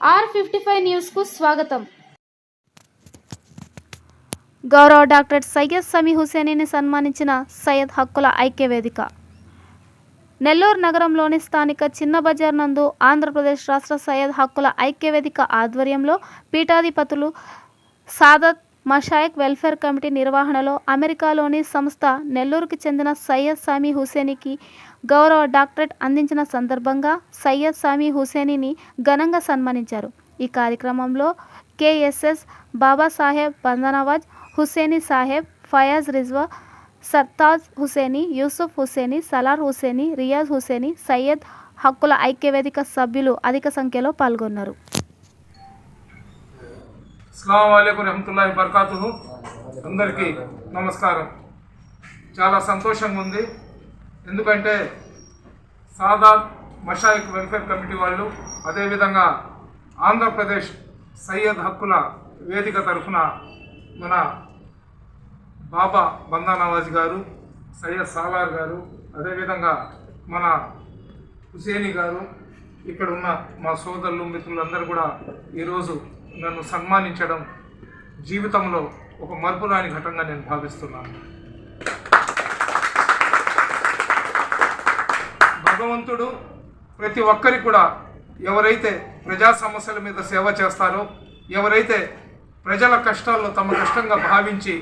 Are fifty five న్యూస్కు స్వాగతం. గౌరవ డాక్టర్ సయ్యద్ సమీ హుసేనీని సన్మానించిన సయ్యద్ హక్కుల ఐక్యవేదిక. నెల్లూరు నగరంలోని స్థానిక చిన్న బజార్ నందు ఆంధ్రప్రదేశ్ రాష్ట్ర సయ్యద్ హక్కుల ఐక్యవేదిక ఆధ్వర్యంలో పీఠాధిపతులు సాదత్ మషాయక్ వెల్ఫేర్ కమిటీ నిర్వహణలో అమెరికాలోని సంస్థ నెల్లూరుకు చెందిన సయ్యద్ సమీ హుసేనికి గౌరవ డాక్టరేట్ అందించిన సందర్భంగా సయ్యద్ సామీ హుసేనిని ఘనంగా సన్మానించారు. ఈ కార్యక్రమంలో కేఎస్ఎస్ బాబాసాహెబ్ బందనవాజ్ హుసేని సాహెబ్ ఫయాజ్ రిజ్వా సర్తాజ్ హుసేని యూసుఫ్ హుసేని సలార్ హుసేని రియాజ్ హుసేని సయ్యద్ హక్కుల ఐక్యవేదిక సభ్యులు అధిక సంఖ్యలో పాల్గొన్నారు. అందరికీ నమస్కారం. చాలా సంతోషంగా ఉంది ఎందుకంటే సాదాత్ మషాయిక్ వెల్ఫేర్ కమిటీ వాళ్ళు అదేవిధంగా ఆంధ్రప్రదేశ్ సయ్యద్ హక్కుల వేదిక తరఫున మన బాబా బందా నవాజ్ గారు సయ్యద్ సాలార్ గారు అదేవిధంగా మన హుసేని గారు ఇక్కడ ఉన్న మా సోదరులు మిత్రులందరూ కూడా ఈరోజు నన్ను సన్మానించడం జీవితంలో ఒక మరుపురాని ఘటంగా నేను భావిస్తున్నాను. భగవంతుడు ప్రతి ఒక్కరికి కూడా ఎవరైతే ప్రజా సమస్యల మీద సేవ చేస్తారో ఎవరైతే ప్రజల కష్టాల్లో తమ కష్టంగా భావించి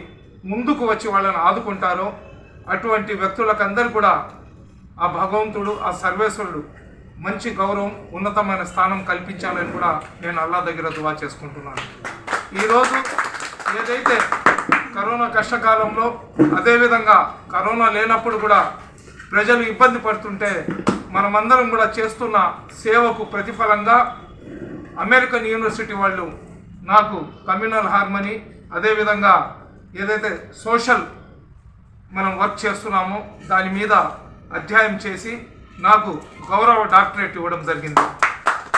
ముందుకు వచ్చి వాళ్ళని ఆదుకుంటారో అటువంటి వ్యక్తులకందరూ కూడా ఆ భగవంతుడు ఆ సర్వేశ్వరుడు మంచి గౌరవం ఉన్నతమైన స్థానం కల్పించాలని కూడా నేను అల్లా దగ్గర దువా చేసుకుంటున్నాను. ఈరోజు ఏదైతే కరోనా కష్టకాలంలో అదేవిధంగా కరోనా లేనప్పుడు కూడా ప్రజలు ఇబ్బంది పడుతుంటే మనమందరం కూడా చేస్తున్న సేవకు ప్రతిఫలంగా అమెరికన్ యూనివర్సిటీ వాళ్ళు నాకు కమ్యూనల్ హార్మనీ అదేవిధంగా ఏదైతే సోషల్ మనం వర్క్ చేస్తున్నామో దాని మీద అధ్యాయం చేసి నాకు గౌరవ డాక్టరేట్ ఇవ్వడం జరిగింది.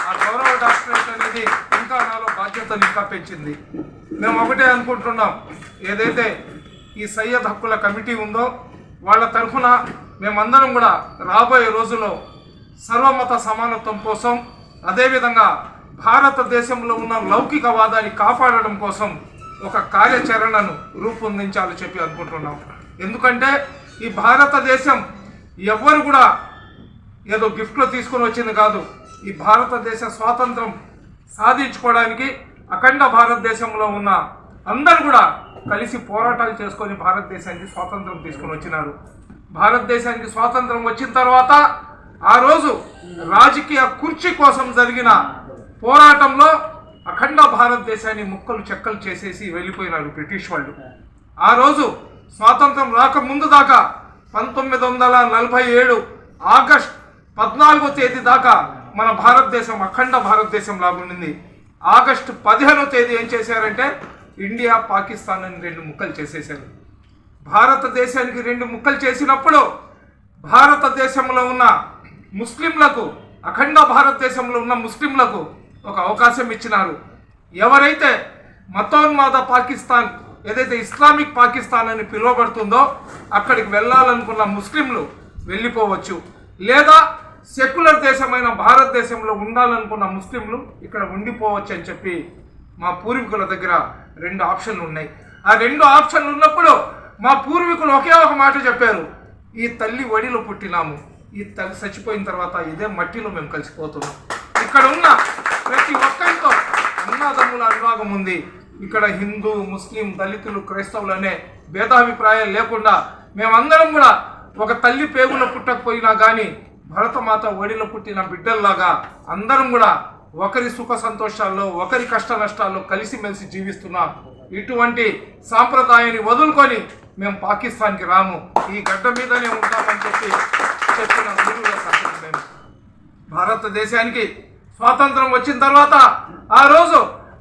ఆ గౌరవ డాక్టరేట్ అనేది ఇంకా నాలో బాధ్యతను ఇంకా పెంచింది. మేము ఒకటే అనుకుంటున్నాం ఏదైతే ఈ సయ్యద్ హక్కుల కమిటీ ఉందో వాళ్ళ తరఫున మేమందరం కూడా రాబోయే రోజుల్లో సర్వమత సమానత్వం కోసం అదేవిధంగా భారతదేశంలో ఉన్న లౌకికవాదాన్ని కాపాడడం కోసం ఒక కార్యాచరణను రూపొందించాలని చెప్పి అనుకుంటున్నాం. ఎందుకంటే ఈ భారతదేశం ఎవ్వరు కూడా ఏదో గిఫ్ట్లో తీసుకొని వచ్చింది కాదు. ఈ భారతదేశ స్వాతంత్రం సాధించుకోవడానికి అఖండ భారతదేశంలో ఉన్న అందరూ కూడా కలిసి పోరాటాలు చేసుకొని భారతదేశానికి స్వాతంత్రం తీసుకొని వచ్చినారు. భారతదేశానికి స్వాతంత్రం వచ్చిన తర్వాత ఆ రోజు రాజకీయ కుర్చీ కోసం జరిగిన పోరాటంలో అఖండ భారతదేశాన్ని ముక్కలు చెక్కలు చేసేసి వెళ్ళిపోయినారు బ్రిటిష్ వాళ్ళు. ఆ రోజు స్వాతంత్రం రాకముందు దాకా పంతొమ్మిది వందల నలభై ఏడు ఆగస్ట్ పద్నాలుగో తేదీ దాకా మన భారతదేశం అఖండ భారతదేశం లాగుండింది. ఆగస్టు పదిహేనో తేదీ ఏం చేశారంటే ఇండియా పాకిస్తాన్ అని రెండు ముక్కలు చేసేసారు భారతదేశానికి రెండు ముక్కలు చేసినప్పుడు భారతదేశంలో ఉన్న ముస్లింలకు అఖండ భారతదేశంలో ఉన్న ముస్లింలకు ఒక అవకాశం ఇచ్చినారు. ఎవరైతే మతోన్మాద పాకిస్తాన్ ఏదైతే ఇస్లామిక్ పాకిస్తాన్ అని పిలువబడుతుందో అక్కడికి వెళ్ళాలనుకున్న ముస్లింలు వెళ్ళిపోవచ్చు. లేదా సెక్యులర్ దేశమైన భారతదేశంలో ఉండాలనుకున్న ముస్లింలు ఇక్కడ ఉండిపోవచ్చు అని చెప్పి మా పూర్వీకుల దగ్గర రెండు ఆప్షన్లు ఉన్నాయి. ఆ రెండు ఆప్షన్లు ఉన్నప్పుడు మా పూర్వీకులు ఒకే ఒక మాట చెప్పారు. ఈ తల్లి వడిలో పుట్టినాము. ఈ తల్లి చచ్చిపోయిన తర్వాత ఇదే మట్టిలో మేము కలిసిపోతున్నాం. ఇక్కడ ఉన్న ప్రతి ఒక్కరితో అన్నదమ్ముల అనురాగం ఉంది. ఇక్కడ హిందూ ముస్లిం దళితులు క్రైస్తవులు అనే భేదాభిప్రాయాలు లేకుండా మేమందరం కూడా ఒక తల్లి పేగులో పుట్టకపోయినా కానీ భరతమాత ఒడిలో పుట్టిన బిడ్డల్లాగా అందరం కూడా ఒకరి సుఖ సంతోషాల్లో ఒకరి కష్ట నష్టాల్లో కలిసిమెలిసి జీవిస్తున్నాం. ఇటువంటి సాంప్రదాయాన్ని వదులుకొని మేము పాకిస్తాన్కి రాము. ఈ గడ్డ మీదనే ఉంటామని చెప్పి చెప్పిన గురువుల మేము. భారతదేశానికి స్వాతంత్రం వచ్చిన తర్వాత ఆ రోజు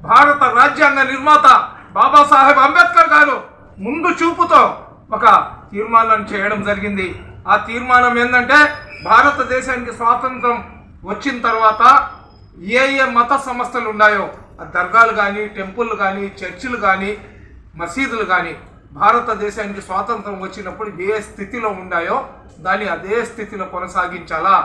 భారత రాజ్యాంగ నిర్మాత బాబాసాహెబ్ అంబేద్కర్ గారు ముందు చూపుతో ఒక తీర్మానం చేయడం జరిగింది. ఆ తీర్మానం ఏంటంటే భారతదేశానికి స్వాతంత్రం వచ్చిన తర్వాత ఏ ఏ మత సంస్థలు ఉన్నాయో ఆ దర్గాలు కానీ టెంపుల్ కానీ చర్చిలు కానీ మసీదులు కానీ భారతదేశానికి స్వాతంత్రం వచ్చినప్పుడు ఏ స్థితిలో ఉన్నాయో దాన్ని అదే స్థితిలో కొనసాగించాలా?